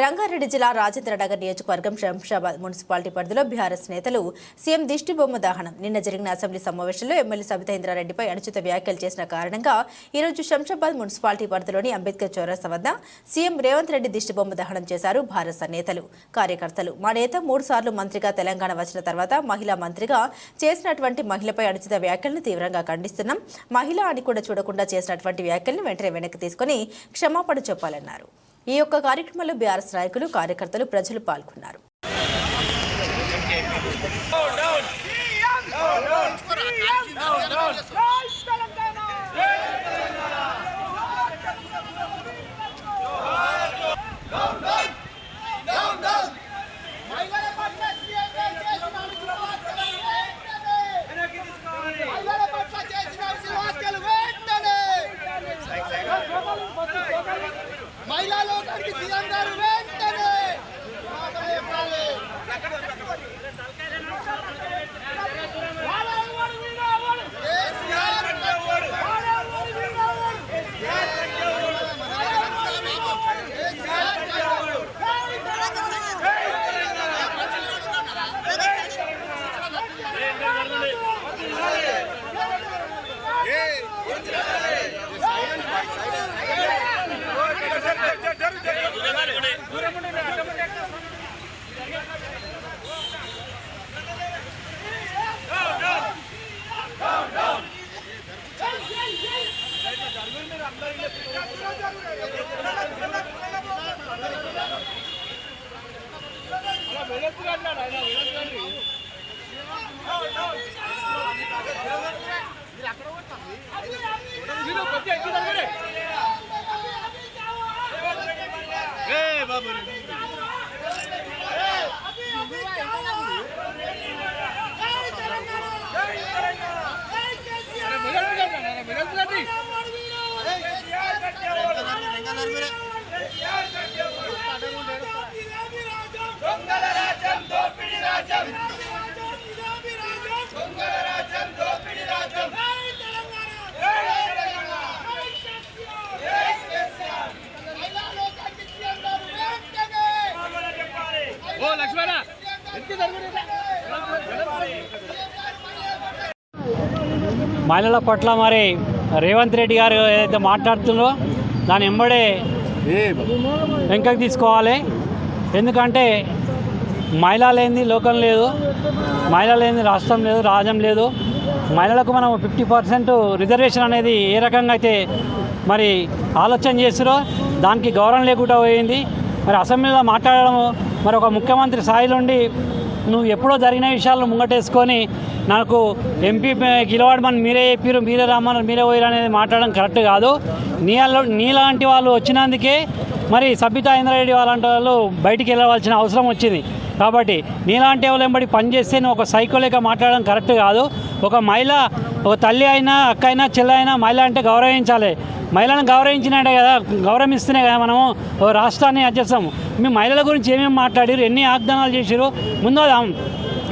రంగారెడ్డి జిల్లా రాజేంద్రనగర్ నియోజకవర్గం శంషాబాద్ మున్సిపాలిటీ పరిధిలో బీఆర్ఎస్ నేతలు సీఎం దిష్టిబొమ్మ దహనం. నిన్న జరిగిన అసెంబ్లీ సమావేశంలో ఎమ్మెల్యే సబితేంద్రారెడ్డిపై అనుచిత వ్యాఖ్యలు చేసిన కారణంగా ఈరోజు శంషాబాద్ మున్సిపాలిటీ పరిధిలోని అంబేద్కర్ చౌరస్తా వద్ద సీఎం రేవంత్ రెడ్డి దిష్టిబొమ్మ దహనం చేశారు భారత నేతలు. కార్యకర్తలు. మా నేత మూడు సార్లు మంత్రిగా తెలంగాణ వచ్చిన తర్వాత మహిళా మంత్రిగా చేసినటువంటి మహిళపై అనుచిత వ్యాఖ్యలను తీవ్రంగా ఖండిస్తున్నాం. మహిళ అని కూడా చూడకుండా చేసినటువంటి వ్యాఖ్యలను వెంటనే వెనక్కి తీసుకుని క్షమాపణ చెప్పాలన్నారు. ఈ యొక్క కార్యక్రమంలో బీఆర్ఎస్ నాయకులు కార్యకర్తలు ప్రజలు పాల్గొన్నారు మహిళల పట్ల సీఎం చేసిన అనుచిత వ్యాఖ్యలు వెంటనే మహిళల పట్ల చేసిన అనుచిత వ్యాఖ్యలు వెంటనే మహిళా లోకానికి సీఎం గారు వెంటనే మహిళల పట్ల మరి రేవంత్ రెడ్డి గారు ఏదైతే మాట్లాడుతుందో దాని ఎంబడే వెంకకి తీసుకోవాలి. ఎందుకంటే మహిళ లేనిది లోకం లేదు మహిళ లేనిది రాష్ట్రం లేదు రాజ్యం లేదు. మహిళలకు మనం ఫిఫ్టీ పర్సెంట్ రిజర్వేషన్ అనేది ఏ రకంగా అయితే మరి ఆలోచన చేస్తారో దానికి గౌరవం లేకుండా పోయింది. మరి అసెంబ్లీలో మాట్లాడడం మరి ఒక ముఖ్యమంత్రి స్థాయిలో ఉండి నువ్వు ఎప్పుడో జరిగిన విషయాలను ముంగటేసుకొని నాకు ఎంపీ గెలవాడమని మీరే చెప్పారు మీరే రమ్మన్నారు మీరే పోయారు అనేది మాట్లాడడం కరెక్ట్ కాదు. నీలో నీలాంటి వాళ్ళు వచ్చినందుకే మరి సబితా ఇంద్రారెడ్డి వాళ్ళంటి వాళ్ళు బయటికి వెళ్ళవలసిన అవసరం వచ్చింది. కాబట్టి నీలాంటి వాళ్ళు ఎంబడి పనిచేస్తే నువ్వు ఒక సైకోలేక మాట్లాడడం కరెక్ట్ కాదు. ఒక మహిళ ఒక తల్లి అయినా అక్క అయినా చెల్లి అయినా మహిళ అంటే గౌరవించాలి. మహిళలను గౌరవించినట్టే కదా గౌరవిస్తేనే కదా మనము ఓ రాష్ట్రాన్ని అధ్యక్షం. మీ మహిళల గురించి ఏమేమి మాట్లాడారు ఎన్ని వాగ్దానాలు చేశారు ముందు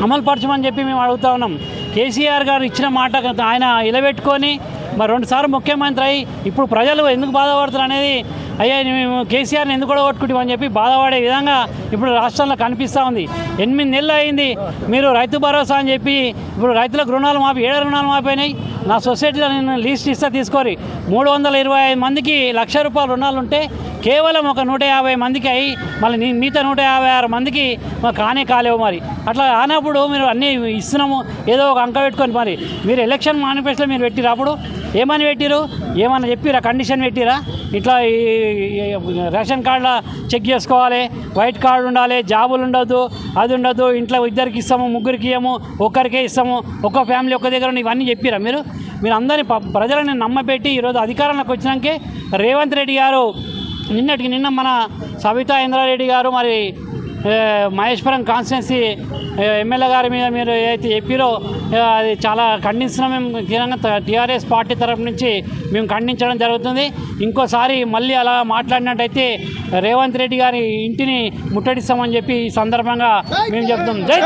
అమలుపరచమని అమలు పరచమని చెప్పి మేము అడుగుతా ఉన్నాం. కేసీఆర్ గారు ఇచ్చిన మాట ఆయన ఇలబెట్టుకొని మరి రెండుసార్లు ముఖ్యమంత్రి అయ్యి ఇప్పుడు ప్రజలు ఎందుకు బాధపడుతున్నారు అనేది అయ్యా మేము కేసీఆర్ని ఎందుకు కూడా కొట్టుకుంటామని చెప్పి బాధపడే విధంగా ఇప్పుడు రాష్ట్రంలో కనిపిస్తూ ఉంది. ఎనిమిది నెలలు అయింది. మీరు రైతు భరోసా అని చెప్పి ఇప్పుడు రైతులకు రుణాలు మాపి ఏడు రుణాలు మాపోయినాయి నా సొసైటీలో నేను లీస్ట్ ఇస్తా తీసుకోరి. మూడు వందల ఇరవై ఐదు మందికి లక్ష రూపాయల రుణాలు ఉంటే కేవలం ఒక నూట యాభై మందికి అయి మళ్ళీ మిగతా నూట యాభై ఆరు మందికి కానే కాలేవు మరి. అట్లా కానప్పుడు మీరు అన్నీ ఇస్తున్నాము. ఏదో ఒక అంక పెట్టుకొని మరి. మీరు ఎలక్షన్ మేనిఫెస్టోలో మీరు పెట్టిరు అప్పుడు? ఏమని పెట్టిరు? ఏమన్నా చెప్పిరా? కండిషన్ పెట్టిరా? ఇట్లా ఈ రేషన్ కార్డులో చెక్ చేసుకోవాలి. వైట్ కార్డు ఉండాలి. జాబులు ఉండదు అది ఉండదు ఇంట్లో ఇద్దరికి ఇస్తాము ముగ్గురికి ఇవ్వము ఒక్కరికే ఇస్తాము ఒక్క ఫ్యామిలీ ఒక్క దగ్గర ఇవన్నీ చెప్పిరా మీరు? మీరు అందరినీ ప- ప్రజలని నమ్మబెట్టి ఈరోజు అధికారంలోకి వచ్చినాకే రేవంత్ రెడ్డి గారు నిన్నటికి నిన్న మన సవితా ఇంద్రారెడ్డి గారు మరి మహేశ్వరం కాన్స్టిట్యున్సీ ఎమ్మెల్యే గారి మీద మీరు ఏదైతే చెప్పారో అది చాలా ఖండిస్తున్నాం మేము తీవ్రంగా టీఆర్ఎస్ పార్టీ తరఫు నుంచి మేము ఖండించడం జరుగుతుంది. ఇంకోసారి మళ్ళీ అలా మాట్లాడినట్టయితే రేవంత్ రెడ్డి గారి ఇంటిని ముట్టడిస్తామని చెప్పి ఈ సందర్భంగా మేము చెప్తాం జై